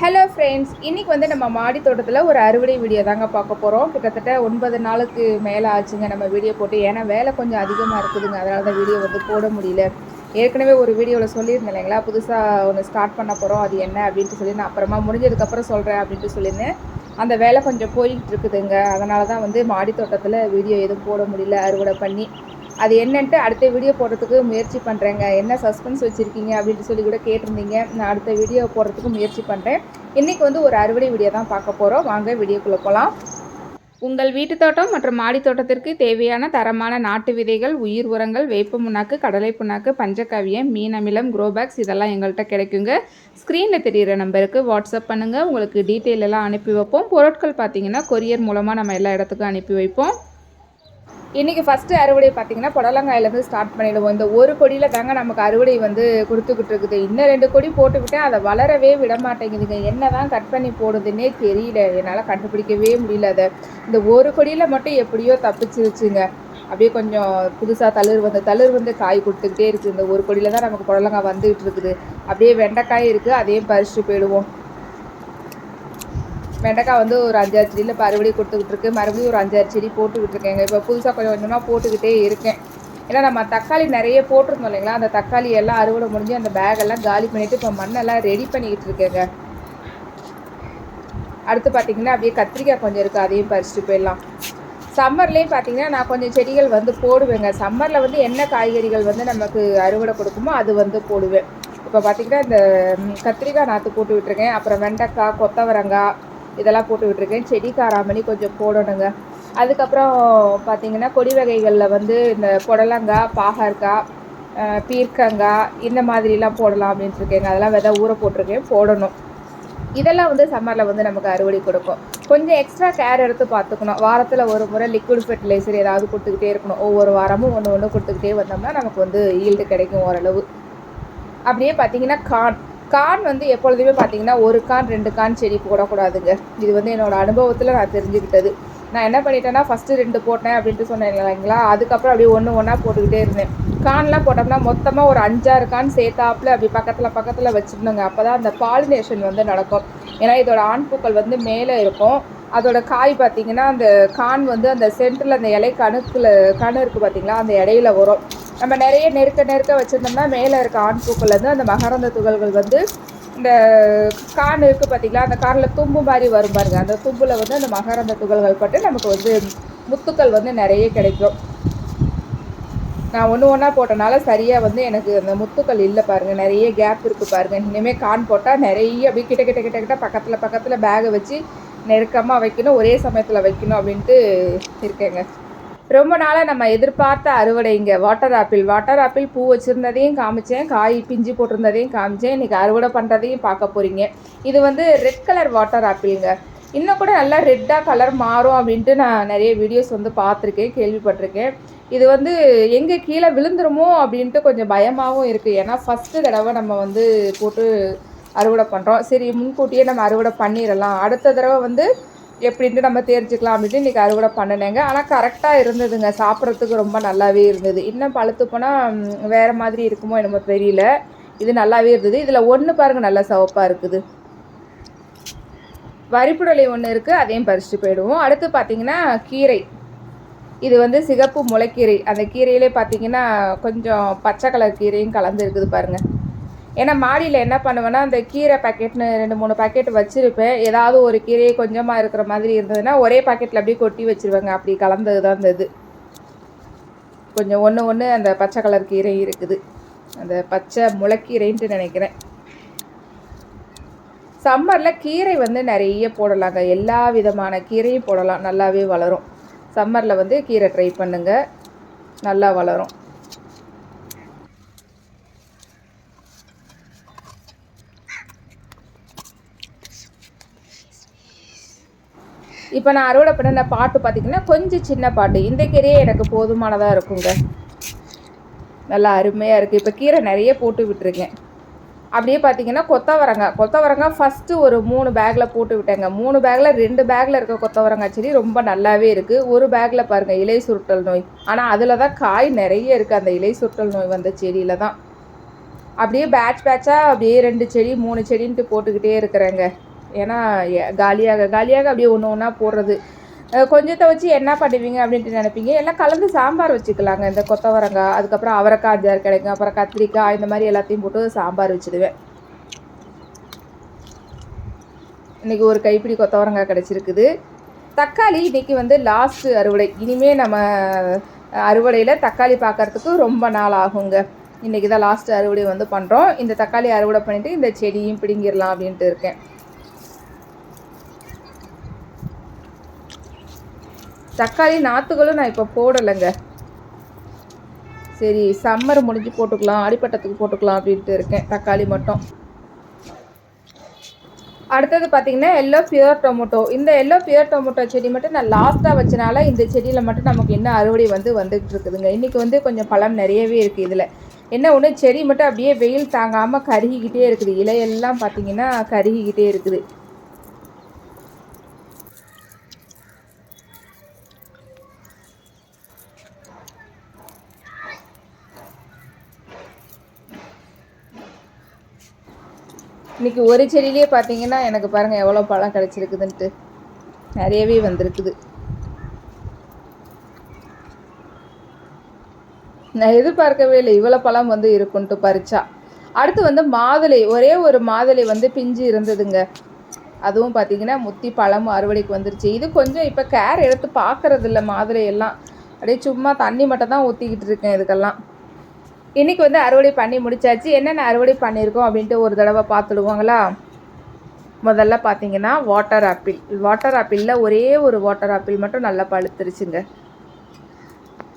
Hello friends இன்றைக்கி வந்து நம்ம மாடி தோட்டத்தில் ஒரு அறுவடை வீடியோ தாங்க பார்க்க போகிறோம் கிட்டத்தட்ட ஒன்பது நாளுக்கு மேலே ஆச்சுங்க நம்ம வீடியோ போட்டு. ஏன்னா வேலை கொஞ்சம் அதிகமாக இருக்குதுங்க. அதனால தான் வீடியோ வந்து போட முடியல. ஏற்கனவே ஒரு வீடியோவில் சொல்லியிருந்தேன் இல்லைங்களா? புதுசாக ஒன்று ஸ்டார்ட் பண்ண போகிறோம் அது என்ன அப்படின்ட்டு சொல்லி நான் அப்புறமா முடிஞ்சதுக்கப்புறம் சொல்கிறேன் அப்படின்ட்டு சொல்லியிருந்தேன். அந்த வேலை கொஞ்சம் போயிட்டு இருக்குதுங்க. அதனால தான் வந்து மாடி தோட்டத்தில் வீடியோ எதுவும் போட முடியல. அறுவடை பண்ணி அது என்னன்ட்டு அடுத்த வீடியோ போடுறதுக்கு முயற்சி பண்ணுறேங்க என்ன சஸ்பென்ஸ் வச்சுருக்கீங்க அப்படின்ட்டு சொல்லி கூட கேட்டிருந்தீங்க. நான் அடுத்த வீடியோ போடுறதுக்கு முயற்சி பண்ணுறேன் இன்றைக்கி வந்து ஒரு அறுவடை வீடியோ தான் பார்க்க போகிறோம் வாங்க வீடியோக்குள்ளே போகலாம் உங்கள் வீட்டு தோட்டம் மற்றும் மாடி தோட்டத்திற்கு தேவையான தரமான நாட்டு விதைகள் உயிர் உரங்கள் வேப்ப புண்ணாக்கு கடலை புண்ணாக்கு பஞ்சக்காவியம் மீன் அமிலம் குரோபேக்ஸ் இதெல்லாம் எங்கள்கிட்ட கிடைக்குங்க. ஸ்க்ரீனில் தெரிகிற நம்பருக்கு வாட்ஸ்அப் பண்ணுங்கள் உங்களுக்கு டீட்டெயில் எல்லாம் அனுப்பி வைப்போம். பொருட்கள் பார்த்தீங்கன்னா கொரியர் மூலமாக நம்ம எல்லா இடத்துக்கும் அனுப்பி வைப்போம். இன்றைக்கி ஃபஸ்ட்டு அறுவடை பார்த்தீங்கன்னா புடலங்காயிலேருந்து ஸ்டார்ட் பண்ணிடுவோம். இந்த ஒரு கொடியில் தாங்க நமக்கு அறுவடை வந்து கொடுத்துக்கிட்டு இருக்குது. இன்னும் ரெண்டு கொடி போட்டுக்கிட்டேன் அதை வளரவே விட மாட்டேங்குதுங்க. என்ன தான் கட் பண்ணி போடுதுன்னே தெரியல. என்னால் கண்டுபிடிக்கவே முடியல அதை. இந்த ஒரு கொடியில் மட்டும் எப்படியோ தப்பிச்சிருச்சுங்க. அப்படியே கொஞ்சம் புதுசாக தளிர் வந்து தளிர் வந்து காய் கொடுத்துக்கிட்டே இருக்குது இந்த ஒரு கொடியில் தான் நமக்கு புடலங்காய் வந்துகிட்டு இருக்குது. அப்படியே வெண்டைக்காய் இருக்குது அதையும் பறிச்சுட்டு போயிடுவோம். வெண்டைக்காய் வந்து ஒரு அஞ்சாறு செடியில் மறுபடியும் அறுவடை கொடுத்துக்கிட்டு இருக்கு மறுபடியும் ஒரு அஞ்சாறு செடி போட்டுக்கிட்டு இருக்கேங்க இப்போ புதுசாக கொஞ்சம் கொஞ்சமாக போட்டுக்கிட்டே இருக்கேன். ஏன்னா நம்ம தக்காளி நிறைய போட்டிருந்தோம் இல்லைங்களா? அந்த தக்காளி எல்லாம் அறுவடை முடிஞ்சு அந்த பேகெல்லாம் காலி பண்ணிவிட்டு இப்போ மண்ணெல்லாம் ரெடி பண்ணிக்கிட்டு இருக்கேங்க. அடுத்து பார்த்தீங்கன்னா அப்படியே கத்திரிக்காய் கொஞ்சம் இருக்குது அதையும் பறிச்சுட்டு போயிடலாம். சம்மர்லேயும் பார்த்தீங்கன்னா நான் கொஞ்சம் செடிகள் வந்து போடுவேங்க. சம்மரில் வந்து என்ன காய்கறிகள் வந்து நமக்கு அறுவடை கொடுக்குமோ அது வந்து போடுவேன். இப்போ பார்த்தீங்கன்னா இந்த கத்திரிக்காய் நாற்று போட்டு விட்டுருக்கேன் அப்புறம் வெண்டைக்காய் கொத்தவரங்காய் இதெல்லாம் போட்டு விட்டுருக்கேன் செடி காராமணி கொஞ்சம் போடணுங்க. அதுக்கப்புறம் பார்த்தீங்கன்னா கொடி வகைகளில் வந்து இந்த புடலங்காய் பாகற்காய் பீர்க்கங்காய் இந்த மாதிரிலாம் போடலாம் அப்படின்ட்டு இருக்கேங்க. அதெல்லாம் விதை ஊற போட்டிருக்கேன். போடணும். இதெல்லாம் வந்து சம்மரில் வந்து நமக்கு அறுவடை கொடுக்கும். கொஞ்சம் எக்ஸ்ட்ரா கேர் எடுத்து பார்த்துக்கணும். வாரத்தில் ஒரு முறை லிக்விட் ஃபெர்டிலைசர் ஏதாவது கொடுத்துக்கிட்டே இருக்கணும். ஒவ்வொரு வாரமும் ஒன்று ஒன்று கொடுத்துக்கிட்டே வந்தோம்னா நமக்கு வந்து ஈல்டு கிடைக்கும் ஓரளவு. அப்படியே பார்த்தீங்கன்னா கான் கான் வந்து எப்பொழுதுமே பார்த்தீங்கன்னா ஒரு கான் ரெண்டு கான் செடி போடக்கூடாதுங்க. இது வந்து என்னோடய அனுபவத்தில் நான் தெரிஞ்சுக்கிட்டது. நான் என்ன பண்ணிட்டேன்னா ஃபஸ்ட்டு ரெண்டு போட்டேன் அப்படின்ட்டு சொன்னேன் இல்லைங்களா? அதுக்கப்புறம் அப்படியே ஒன்று ஒன்றா போட்டுக்கிட்டே இருந்தேன். கான்லாம் போட்டோம்னா மொத்தமாக ஒரு அஞ்சாறு கான் சேர்த்தாப்புல அப்படி பக்கத்தில் பக்கத்தில் வச்சுருந்தோங்க. அப்போ தான் அந்த பாலினேஷன் வந்து நடக்கும். ஏன்னா இதோட ஆண் பூக்கள் வந்து மேலே இருக்கும். அதோட காய் பார்த்தீங்கன்னா அந்த கான் வந்து அந்த சென்டரில் அந்த இலை கணுக்கில் கணு இருக்குது பார்த்திங்களா? அந்த இடையில வரும். நம்ம நிறைய நெருக்க நெருக்க வச்சுருந்தோம்னா மேலே இருக்க ஆண் பூக்கள்லேருந்து அந்த மகரந்த துகள்கள் வந்து இந்த கான் இருக்குது பார்த்தீங்களா அந்த காரில் தும்பு மாதிரி வரும் பாருங்க. அந்த தும்பில் வந்து அந்த மகரந்த துகள்கள் பட்டு நமக்கு வந்து முத்துக்கள் வந்து நிறைய கிடைக்கும். நான் ஒன்று ஒன்றா போட்டனால சரியாக வந்து எனக்கு அந்த முத்துக்கள் இல்லை பாருங்கள் நிறைய கேப் இருக்குது பாருங்கள் இனிமேல் கான் போட்டால் நிறைய அப்படியே கிட்ட கிட்ட கிட்ட கிட்ட பக்கத்தில் பக்கத்தில் பேகை வச்சு நெருக்கமாக வைக்கணும். ஒரே சமயத்தில் வைக்கணும் அப்படின்ட்டு இருக்கேங்க. ரொம்ப நாளாக நம்ம எதிர்பார்த்த அறுவடை இங்கே. வாட்டர் ஆப்பிள் வாட்டர் ஆப்பிள் பூ வச்சுருந்ததையும் காமிச்சேன். காய் பிஞ்சு போட்டிருந்ததையும் காமிச்சேன். இன்றைக்கி அறுவடை பண்ணுறதையும் பார்க்க போகிறீங்க இது வந்து ரெட் கலர் வாட்டர் ஆப்பிளுங்க இன்னும் கூட நல்லா ரெட்டாக கலர் மாறும் அப்படின்ட்டு நான் நிறைய வீடியோஸ் வந்து பார்த்துருக்கேன் கேள்விப்பட்டிருக்கேன். இது வந்து எங்கே கீழே விழுந்துருமோ அப்படின்ட்டு கொஞ்சம் பயமாகவும் இருக்குது ஏன்னா ஃபஸ்ட்டு தடவை நம்ம வந்து போட்டு அறுவடை பண்ணுறோம் சரி முன்கூட்டியே நம்ம அறுவடை பண்ணிடலாம். அடுத்த தடவை வந்து எப்படின்ட்டு நம்ம தெரிஞ்சுக்கலாம் அப்படின்ட்டு இன்றைக்கி அறுவடை பண்ணினேங்க. ஆனால் கரெக்டாக இருந்ததுங்க. சாப்பிட்றதுக்கு ரொம்ப நல்லாவே இருந்தது. இன்னும் பழுத்து போனால் வேறு மாதிரி இருக்குமோ என்னமோ தெரியல. இது நல்லாவே இருந்தது. இதில் ஒன்று பாருங்கள் நல்லா சிவப்பாக இருக்குது. வரிப்புடலை ஒன்று இருக்குது அதையும் பறிச்சுட்டு போயிடுவோம். அடுத்து பார்த்திங்கன்னா கீரை. இது வந்து சிகப்பு முளைக்கீரை. அந்த கீரையிலே பார்த்தீங்கன்னா கொஞ்சம் பச்சை கலர் கீரையும் கலந்து இருக்குது பாருங்கள் ஏன்னா மாடியில் என்ன பண்ணுவேன்னா அந்த கீரை பேக்கெட்னு ரெண்டு மூணு பேக்கெட் வச்சுருப்பேன். ஏதாவது ஒரு கீரையை கொஞ்சமாக இருக்கிற மாதிரி இருந்ததுன்னா ஒரே பாக்கெட்டில் அப்படியே கொட்டி வச்சுருவேங்க. அப்படி கலந்தது தான் இந்த இது. கொஞ்சம் ஒன்று ஒன்று அந்த பச்சை கலர் கீரை இருக்குது. அந்த பச்சை முளைக்கீரைன்ட்டு நினைக்கிறேன். சம்மரில் கீரை வந்து நிறைய போடலாங்க. எல்லா விதமான கீரையும் போடலாம். நல்லாவே வளரும். சம்மரில் வந்து கீரை ட்ரை பண்ணுங்கள் நல்லா வளரும். இப்போ நான் அறுவடை பண்ண பாட்டு பார்த்திங்கன்னா கொஞ்சம் சின்ன பாட்டு. இந்த கீரையே எனக்கு போதுமானதாக இருக்குங்க. நல்லா அருமையாக இருக்குது இப்போ கீரை நிறைய போட்டு விட்டுருக்கேன். அப்படியே பார்த்தீங்கன்னா கொத்தவரங்காய். கொத்தவரங்காய் ஃபஸ்ட்டு ஒரு மூணு பேக்கில் போட்டு விட்டேங்க. மூணு பேக்கில் ரெண்டு பேக்கில் இருக்க கொத்தவரங்காய் செடி ரொம்ப நல்லாவே இருக்குது ஒரு பேக்கில் பாருங்கள் இலை சுருட்டல் நோய். ஆனால் அதில் தான் காய் நிறைய இருக்குது அந்த இலை சுருட்டல் நோய் வந்த செடியில் தான் அப்படியே பேட்ச் பேட்சாக அப்படியே ரெண்டு செடி மூணு செடின்ட்டு போட்டுக்கிட்டே இருக்கிறேங்க. ஏன்னா காலியாக காலியாக அப்படியே ஒன்று ஒன்றா போடுறது. கொஞ்சத்தை வச்சு என்ன பண்ணுவீங்க அப்படின்ட்டு நினைப்பீங்க. எல்லாம் கலந்து சாம்பார் வச்சுக்கலாங்க. இந்த கொத்தவரங்காய் அதுக்கப்புறம் அவரைக்காய் அஞ்சாறு கிடைக்கும் அப்புறம் கத்திரிக்காய் இந்த மாதிரி எல்லாத்தையும் போட்டு சாம்பார் வச்சுடுவேன். இன்றைக்கி ஒரு கைப்பிடி கொத்தவரங்காய் கிடச்சிருக்குது. தக்காளி இன்றைக்கி வந்து லாஸ்ட்டு அறுவடை. இனிமேல் நம்ம அறுவடையில் தக்காளி பார்க்கறதுக்கு ரொம்ப நாள் ஆகுங்க. இன்றைக்கி தான் லாஸ்ட்டு அறுவடை வந்து பண்ணுறோம் இந்த தக்காளி அறுவடை பண்ணிவிட்டு இந்த செடியும் பிடுங்கிடலாம் அப்படின்ட்டு இருக்கேன். தக்காளி நாற்றுகளும் நான் இப்போ போடலைங்க. சரி சம்மர் முடிஞ்சு போட்டுக்கலாம் அடிப்பட்டத்துக்கு போட்டுக்கலாம் அப்படின்ட்டு இருக்கேன் தக்காளி மட்டும். அடுத்தது பார்த்தீங்கன்னா எல்லோ பியூர் டொமேட்டோ இந்த எல்லோ பியூர் டொமேட்டோ செடி மட்டும் நான் லாஸ்ட்டாக வச்சனால இந்த செடியில் மட்டும் நமக்கு என்ன அறுவடை வந்து வந்துகிட்டு இருக்குதுங்க. இன்றைக்கி வந்து கொஞ்சம் பழம் நிறையவே இருக்குது இதில். என்ன ஒன்று செடி மட்டும் அப்படியே வெயில் தாங்காமல் கருகிக்கிட்டே இருக்குது. இலையெல்லாம் பார்த்தீங்கன்னா கருகிக்கிட்டே இருக்குது. இன்னைக்கு ஒரு செடியிலே பார்த்தீங்கன்னா எனக்கு பாருங்கள் எவ்வளோ பழம் கிடச்சிருக்குதுன்ட்டு. நிறையவே வந்திருக்குது. நான் எதிர்பார்க்கவே இல்லை இவ்வளோ பழம் வந்து இருக்குன்ட்டு பறிச்சா. அடுத்து வந்து மாதுளை ஒரே ஒரு மாதுளை வந்து பிஞ்சு இருந்ததுங்க. அதுவும் பார்த்தீங்கன்னா முத்தி பழமும் அறுவடைக்கு வந்துருச்சு. இது கொஞ்சம் இப்போ கேர் எடுத்து பார்க்கறது இல்ல மாதுளை எல்லாம். அப்படியே சும்மா தண்ணி மட்டும் தான் ஊற்றிக்கிட்டு இருக்கேன் இதுக்கெல்லாம். இன்னைக்கு வந்து அறுவடை பண்ணி முடிச்சாச்சு. என்னென்ன அறுவடை பண்ணியிருக்கோம் அப்படின்ட்டு ஒரு தடவை பார்த்துடுவாங்களா? முதல்ல பார்த்தீங்கன்னா வாட்டர் ஆப்பிள் வாட்டர் ஆப்பிளில் ஒரே ஒரு வாட்டர் ஆப்பிள் மட்டும் நல்லா பழுத்துருச்சுங்க.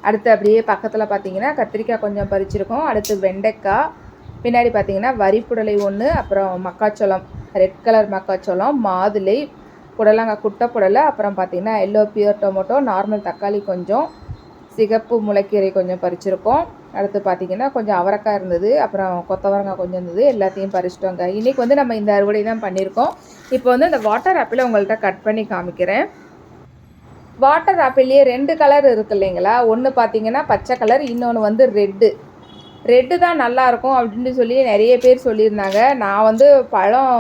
அடுத்து அப்படியே பக்கத்தில் பார்த்தீங்கன்னா கத்திரிக்காய் கொஞ்சம் பறிச்சிருக்கோம். அடுத்து வெண்டைக்காய். பின்னாடி பார்த்தீங்கன்னா வரிப்புடலை ஒன்று அப்புறம் மக்காச்சோளம். ரெட் கலர் மக்காச்சோளம் மாதுளை புடலங்காய் குட்டை புடலை அப்புறம் பார்த்தீங்கன்னா எல்லோ பியூர் டொமேட்டோ நார்மல் தக்காளி கொஞ்சம் சிகப்பு முளைக்கீரை கொஞ்சம் பறிச்சிருக்கோம். அடுத்து பார்த்தீங்கன்னா கொஞ்சம் அவரக்காய் இருந்தது அப்புறம் கொத்தவரங்காய் கொஞ்சம் இருந்தது எல்லாத்தையும் பறிச்சிட்டோங்க இன்றைக்கி வந்து நம்ம இந்த அறுவடை தான் பண்ணியிருக்கோம். இப்போ வந்து அந்த வாட்டர் ஆப்பிளை உங்கள்கிட்ட கட் பண்ணி காமிக்கிறேன். வாட்டர் ஆப்பிள்லேயே ரெண்டு கலர் இருக்கு இல்லைங்களா? ஒன்று பார்த்தீங்கன்னா பச்சை கலர் இன்னொன்று வந்து ரெட்டு ரெட்டு தான் நல்லா இருக்கும் அப்படின்னு சொல்லி நிறைய பேர் சொல்லியிருந்தாங்க. நான் வந்து பழம்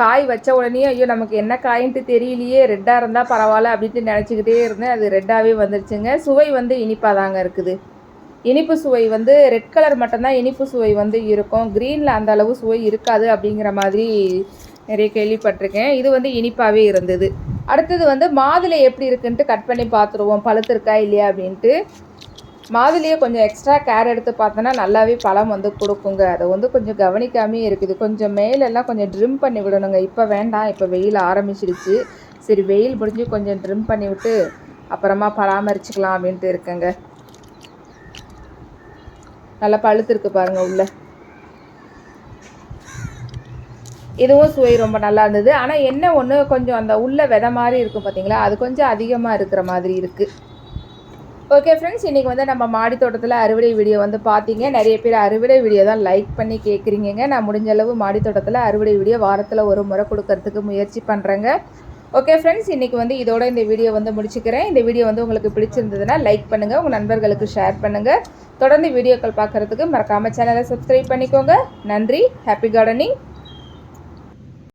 காய் வச்ச உடனே ஐயோ நமக்கு என்ன காயின்ட்டு தெரியலையே ரெட்டாக இருந்தால் பரவாயில்ல அப்படின்ட்டு நினச்சிக்கிட்டே இருந்தேன். அது ரெட்டாகவே வந்துருச்சுங்க. சுவை வந்து இனிப்பாக தாங்க இருக்குது. இனிப்பு சுவை வந்து ரெட் கலர் மட்டும்தான் இனிப்பு சுவை வந்து இருக்கும். க்ரீனில் அந்த அளவு சுவை இருக்காது அப்படிங்கிற மாதிரி நிறைய கேள்விப்பட்டிருக்கேன். இது வந்து இனிப்பாகவே இருந்தது. அடுத்தது வந்து மாதுளை எப்படி இருக்குன்ட்டு கட் பண்ணி பார்த்துருவோம். பழுத்திருக்கா இல்லையா அப்படின்ட்டு. மாதுளையே கொஞ்சம் எக்ஸ்ட்ரா கேர் எடுத்து பார்த்தோன்னா நல்லாவே பழம் வந்து கொடுக்குங்க. அதை வந்து கொஞ்சம் கவனிக்காமே இருக்குது. கொஞ்சம் மேலெல்லாம் கொஞ்சம் ட்ரிம் பண்ணி விடணுங்க. இப்போ வேண்டாம். இப்போ வெயில் ஆரம்பிச்சிடுச்சு. சரி வெயில் முடிஞ்சு கொஞ்சம் ட்ரிம் பண்ணி விட்டு அப்புறமா பராமரிச்சுக்கலாம் அப்படின்ட்டு இருக்கேங்க. நல்லா பழுத்திருக்கு பாருங்க உள்ள. இதுவும் சுவை ரொம்ப நல்லா இருந்தது. ஆனால் என்ன ஒன்று கொஞ்சம் அந்த உள்ள விதை மாதிரி இருக்கும் பார்த்தீங்களா அது கொஞ்சம் அதிகமாக இருக்கிற மாதிரி இருக்குது ஓகே ஃப்ரெண்ட்ஸ் இன்றைக்கி வந்து நம்ம மாடி தோட்டத்தில் அறுவடை வீடியோ வந்து பார்த்தீங்க. நிறைய பேர் அறுவடை வீடியோ தான் லைக் பண்ணி கேட்குறீங்க நான் முடிஞ்ச அளவு மாடி தோட்டத்தில் அறுவடை வீடியோ வாரத்தில் ஒரு முறை கொடுக்கறதுக்கு முயற்சி பண்ணுறேங்க ஓகே ஃப்ரெண்ட்ஸ் இன்றைக்கி வந்து இதோட இந்த வீடியோ வந்து முடிச்சுக்கிறேன். இந்த வீடியோ வந்து உங்களுக்கு பிடிச்சிருந்ததுன்னா லைக் பண்ணுங்கள் உங்கள் நண்பர்களுக்கு ஷேர் பண்ணுங்கள் தொடர்ந்து வீடியோக்கள் பார்க்குறதுக்கு மறக்காமல் சேனலை சப்ஸ்கிரைப் பண்ணிக்கோங்க. நன்றி. Happy gardening